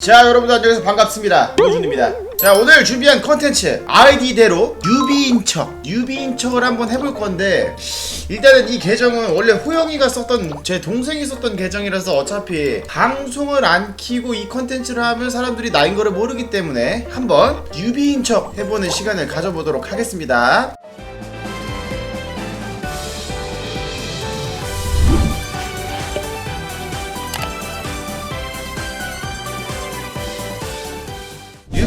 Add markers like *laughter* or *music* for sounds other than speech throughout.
자 여러분들 안녕하세요. 반갑습니다. 노준입니다. 자 오늘 준비한 컨텐츠 아이디대로 뉴비인 척 뉴비인 척을 한번 해볼 건데 일단은 이 계정은 원래 호영이가 썼던 제 동생이 썼던 계정이라서 어차피 방송을 안 키고 이 컨텐츠를 하면 사람들이 나인 거를 모르기 때문에 한번 뉴비인 척 해보는 시간을 가져보도록 하겠습니다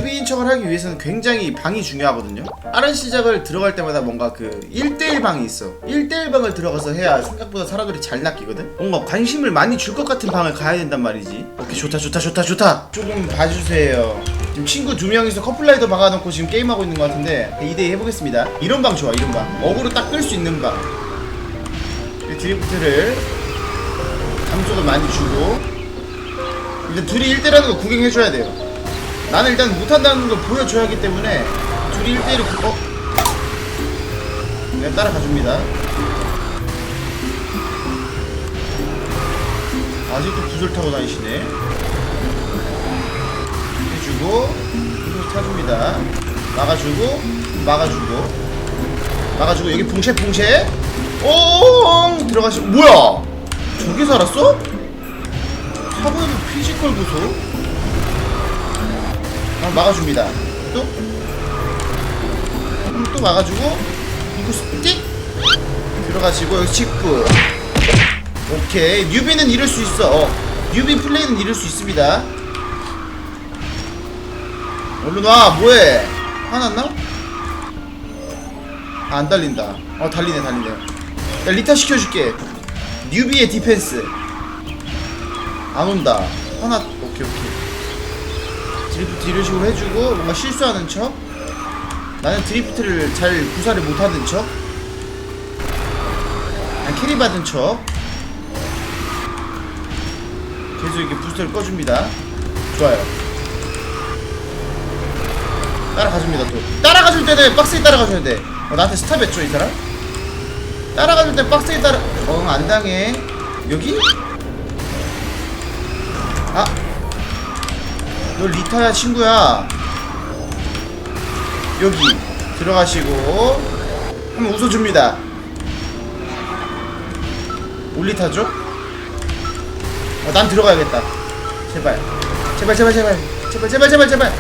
뉴비인 척을 하기 위해서는 굉장히 방이 중요하거든요. 다른 시작을 들어갈 때마다 뭔가 그 1대1 방이 있어. 1대1 방을 들어가서 해야 생각보다 사람들이 잘 낚이거든. 뭔가 관심을 많이 줄 것 같은 방을 가야 된단 말이지. 오케이 좋다 좋다 좋다 좋다. 조금 봐주세요. 지금 친구 두 명이서 커플라이더 박아놓고 지금 게임하고 있는 것 같은데 2대2 해보겠습니다. 이런 방 좋아 이런 방. 어그로 딱 끌 수 있는 방. 이 드리프트를 감소도 많이 주고 일단 둘이 1대1하는 거 구경해줘야 돼요. 나는 일단 못한다는 걸 보여줘야 하기 때문에 둘이 1대1로 구... 어? 내가 따라가 줍니다. 아직도 구슬 타고 다니시네. 해주고 구슬 타줍니다. 막아주고 막아주고. 막아주고 여기 봉쇄 봉쇄. 오 들어가시고 뭐야? 저기 살았어? 사고에도 피지컬 보소 아, 막아줍니다. 또? 음, 또 막아주고 이거 스틱? 들어가시고 여기 직구. 오케이. 뉴비는 이럴 수 있어. 어, 뉴비 플레이는 이럴 수 있습니다. 얼른 와. 뭐해? 화났나? 아, 안 달린다. 어 달리네 달리네. 야 리타 시켜줄게. 뉴비의 디펜스. 안 온다. 화났 오케이 오케이 드리프트 이런 식으로 해주고 뭔가 실수하는 척? 나는 드리프트를 잘 구사를 못하는 척? 난 캐리 받은 척? 계속 이렇게 부스터를 꺼줍니다. 좋아요. 따라가줍니다 또. 따라가줄 때는 빡세게 따라가줘야 돼. 어, 나한테 스탑했죠 이 사람? 따라가줄 때 빡세게 따라 어 안 당해. 여기? 아 너 리타야 친구야. 여기 들어가시고 한번 웃어줍니다. 올리타죠? 어, 난 들어가야겠다. 제발. 제발 제발 제발. 제발 제발 제발 제발.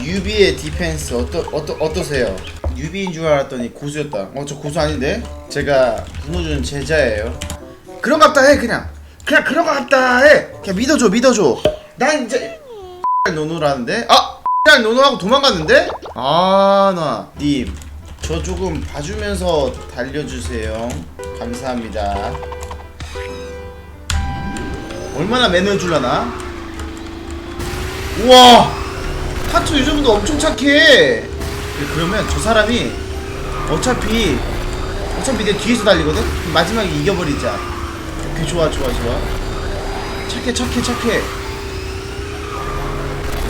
유비의 디펜스 어떠, 어떠, 어떠세요? 유비인 줄 알았더니 고수였다. 어 저 고수 아닌데? 제가 문호준 제자예요. 그런 거 같다 해 그냥 그냥 그런 거 같다 해. 그냥 믿어줘 믿어줘. 난 이제 *laughs* 노노라는데? 아 *laughs* 그냥 노노하고 도망갔는데? 아나님. 저 조금 봐주면서 달려주세요. 감사합니다. 얼마나 매너해 줄라나? 우와! 이 정도 엄청 착해. 그러면 저 사람이 어차피 어차피 내 뒤에서 달리거든? 마지막에 이겨버리자 오케이 좋아 좋아 좋아. 착해 착해 착해.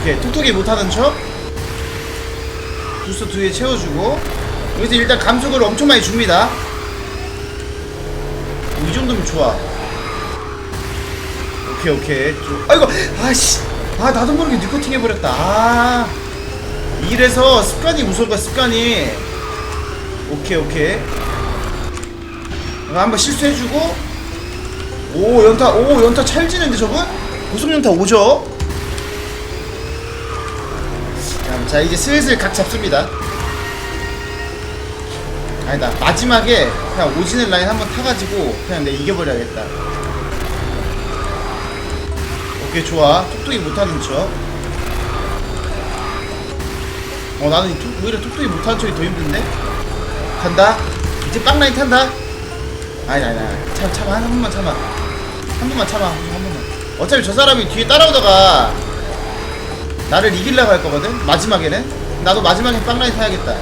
오케이 톡톡이 못하는 척. 주스 뒤에 채워주고. 여기서 일단 감속을 엄청 많이 줍니다. 오, 이 정도면 좋아. 오케이 오케이. 좀- 아이고 아씨. 아 나도 모르게 니코팅 해버렸다. 아. 이래서 습관이 거야 습관이. 오케이 오케이. 이거 한번 실수해주고 오 연타 오 연타 찰지는데 저분 고속 연타 오죠? 자, 자 이제 슬슬 각 잡습니다. 아니다 마지막에 그냥 오지는 라인 한번 타가지고 그냥 내가 이겨버려야겠다. 오케이 좋아. 톡톡이 못하는 척. 어 나는 이 톡- 오히려 톡톡이 못하는 척이 더 힘든데? 간다. 이제 빵라인 탄다. 아니 아니 아니 참 참아 한 번만 참아 한 번만 참아 한 번만 어차피 저 사람이 뒤에 따라오다가 나를 이기려고 할 거거든 마지막에는 나도 마지막에 빵라인 타야겠다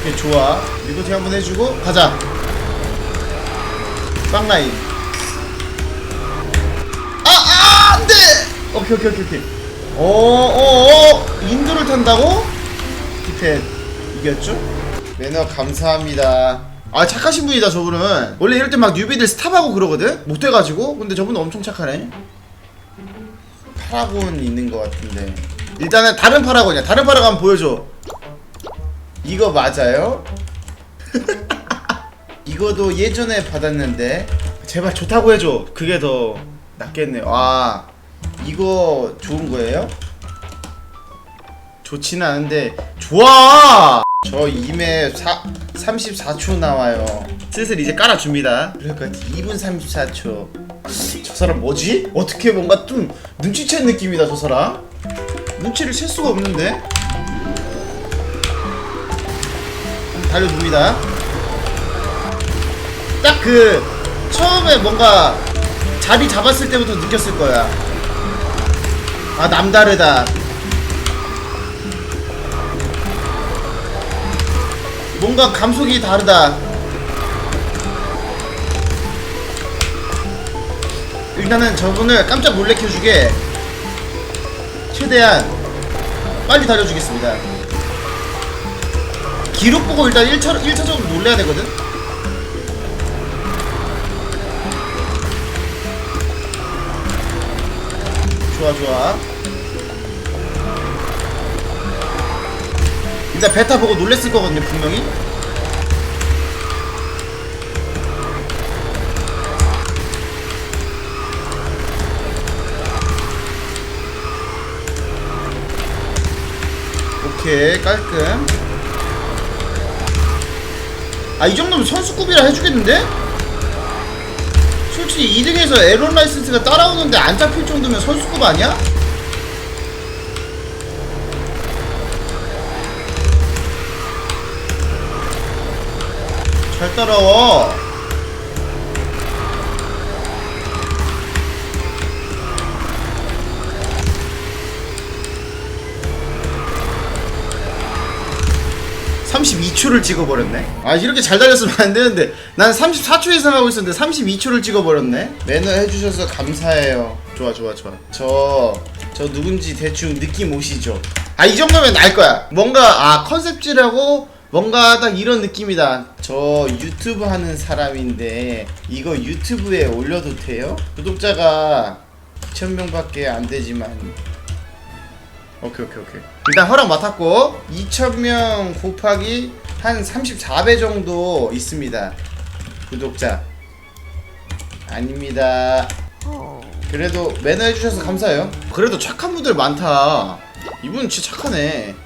오케이 좋아 리코팅 한번 해주고 가자 빵라인 아, 아, 안 돼! 오케이, 오케이, 오케이, 오케이. 어, 어, 어, 인도를 탄다고? 디펜, 이겼죠? 매너 감사합니다. 아 착하신 분이다 저분은. 원래 이럴 때 막 뉴비들 스탑하고 그러거든? 못해가지고. 근데 저분은 엄청 착하네. 파라곤 있는 것 같은데. 일단은 다른 파라곤이야. 다른 파라곤 보여줘. 이거 맞아요? *laughs* 이거도 예전에 받았는데. 제발 좋다고 해줘. 그게 더 낫겠네요 아 이거 좋은 거예요? 좋지는 않은데. 좋아 저 임에 34초 나와요. 슬슬 이제 깔아줍니다. 그러니까 2분 34초. 저 사람 뭐지? 어떻게 뭔가 좀 눈치챈 느낌이다 저 사람. 눈치를 챌 수가 없는데. 달려줍니다. 딱 그 처음에 뭔가 자리 잡았을 때부터 느꼈을 거야. 아 남다르다 뭔가 감속이 다르다. 일단은 저분을 깜짝 놀래켜주게 최대한 빨리 달려주겠습니다. 기록 보고 일단 1차, 1차적으로 놀래야 되거든? 좋아, 좋아. 일단 베타 보고 놀랬을 거거든요 분명히 오케이 깔끔 아 이 정도면 선수급이라 해주겠는데? 솔직히 2등에서 에론 라이센스가 따라오는데 안 잡힐 정도면 선수급 아니야? 잘 따라와. (32초를) 찍어버렸네. 아 이렇게 잘 달렸으면 안 되는데. 난 34초 예상하고 있었는데 32초를 찍어버렸네. 매너 해주셔서 감사해요. 좋아 좋아 좋아. 저저 누군지 대충 느낌 오시죠? 아 이 정도면 알 거야. 뭔가 아 컨셉질하고 뭔가 딱 이런 느낌이다. 저 유튜브 하는 사람인데 이거 유튜브에 올려도 돼요? 구독자가 2,000명 밖에 안 되지만 오케이 오케이 오케이 일단 허락 맡았고 2,000명 곱하기 한 34배 정도 있습니다. 구독자 아닙니다. 그래도 매너 해주셔서 감사해요. 그래도 착한 분들 많다. 이분 진짜 착하네.